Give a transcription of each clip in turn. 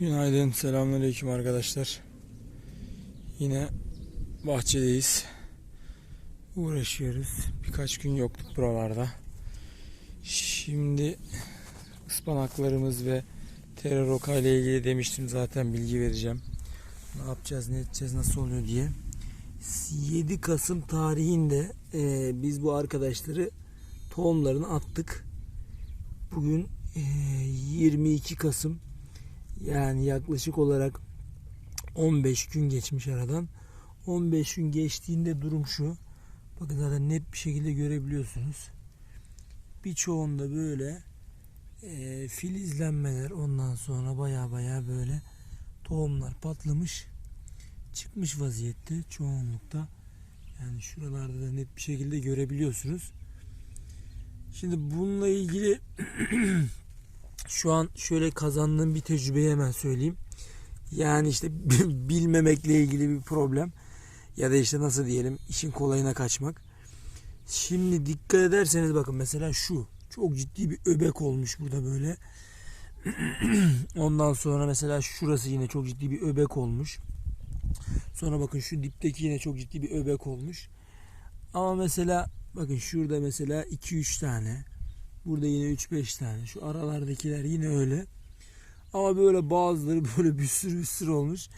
Günaydın, selamünaleyküm arkadaşlar. Yine bahçedeyiz. Uğraşıyoruz. Birkaç gün yoktuk buralarda. Şimdi ıspanaklarımız ve terör roka ile ilgili demiştim zaten bilgi vereceğim. Ne yapacağız, ne edeceğiz, nasıl oluyor diye. 7 Kasım tarihinde e, biz bu arkadaşları tohumlarını attık. Bugün e, 22 Kasım yani yaklaşık olarak 15 gün geçmiş aradan. 15 gün geçtiğinde durum şu. Bakın zaten net bir şekilde görebiliyorsunuz. Birçoğunda böyle e, filizlenmeler ondan sonra baya baya böyle tohumlar patlamış çıkmış vaziyette çoğunlukta. Yani şuralarda da net bir şekilde görebiliyorsunuz. Şimdi bununla ilgili şu an şöyle kazandığım bir tecrübeyi hemen söyleyeyim. Yani işte bilmemekle ilgili bir problem ya da işte nasıl diyelim işin kolayına kaçmak. Şimdi dikkat ederseniz bakın mesela şu çok ciddi bir öbek olmuş burada böyle. Ondan sonra mesela şurası yine çok ciddi bir öbek olmuş. Sonra bakın şu dipteki yine çok ciddi bir öbek olmuş. Ama mesela bakın şurada mesela 2-3 tane. Burada yine 3-5 tane. Şu aralardakiler yine öyle. Ama böyle bazıları böyle bir sürü bir sürü olmuş.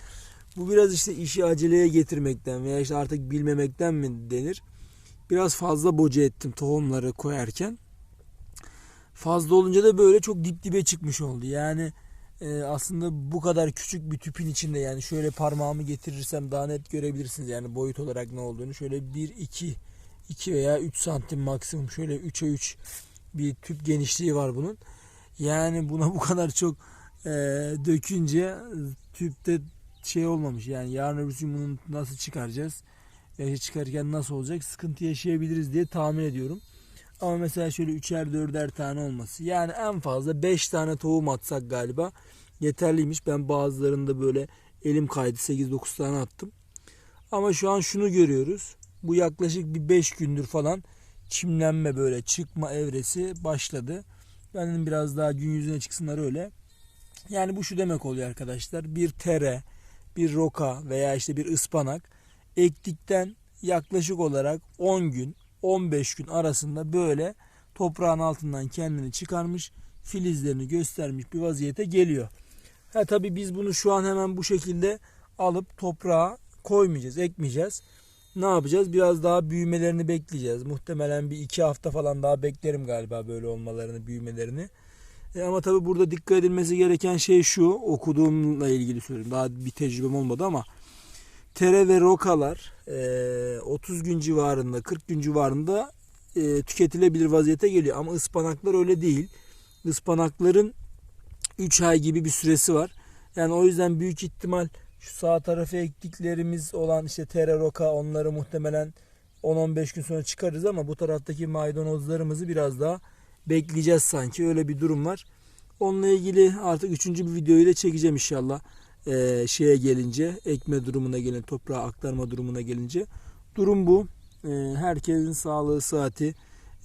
Bu biraz işte işi aceleye getirmekten veya işte artık bilmemekten mi denir? Biraz fazla boca ettim tohumları koyarken. Fazla olunca da böyle çok dip dibe çıkmış oldu. Yani e, aslında bu kadar küçük bir tüpün içinde yani şöyle parmağımı getirirsem daha net görebilirsiniz yani boyut olarak ne olduğunu. Şöyle 1 2 2 veya 3 santim maksimum şöyle 3'e 3 bir tüp genişliği var bunun. Yani buna bu kadar çok e, dökünce tüpte şey olmamış. Yani yarın öbür gün bunu nasıl çıkaracağız? Ya çıkarken nasıl olacak? Sıkıntı yaşayabiliriz diye tahmin ediyorum. Ama mesela şöyle üçer dörder tane olması. Yani en fazla 5 tane tohum atsak galiba yeterliymiş. Ben bazılarında böyle elim kaydı 8-9 tane attım. Ama şu an şunu görüyoruz. Bu yaklaşık bir 5 gündür falan çimlenme böyle çıkma evresi başladı. Ben dedim biraz daha gün yüzüne çıksınlar öyle. Yani bu şu demek oluyor arkadaşlar. Bir tere, bir roka veya işte bir ıspanak ektikten yaklaşık olarak 10 gün 15 gün arasında böyle toprağın altından kendini çıkarmış filizlerini göstermiş bir vaziyete geliyor. Ha tabii biz bunu şu an hemen bu şekilde alıp toprağa koymayacağız, ekmeyeceğiz. Ne yapacağız? Biraz daha büyümelerini bekleyeceğiz. Muhtemelen bir iki hafta falan daha beklerim galiba böyle olmalarını, büyümelerini. E ama tabii burada dikkat edilmesi gereken şey şu. Okuduğumla ilgili söyleyeyim. Daha bir tecrübem olmadı ama tere ve rokalar 30 gün civarında 40 gün civarında e, tüketilebilir vaziyete geliyor. Ama ıspanaklar öyle değil. Ispanakların 3 ay gibi bir süresi var. Yani o yüzden büyük ihtimal şu sağ tarafa ektiklerimiz olan işte tere roka onları muhtemelen 10-15 gün sonra çıkarız ama bu taraftaki maydanozlarımızı biraz daha bekleyeceğiz sanki. Öyle bir durum var. Onunla ilgili artık üçüncü bir videoyu da çekeceğim inşallah e, şeye gelince ekme durumuna gelin toprağa aktarma durumuna gelince durum bu. E, herkesin sağlığı saati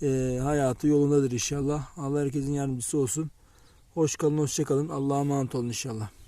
e, hayatı yolundadır inşallah. Allah herkesin yardımcısı olsun. Hoş kalın, hoşça kalın. Allah'a emanet olun inşallah.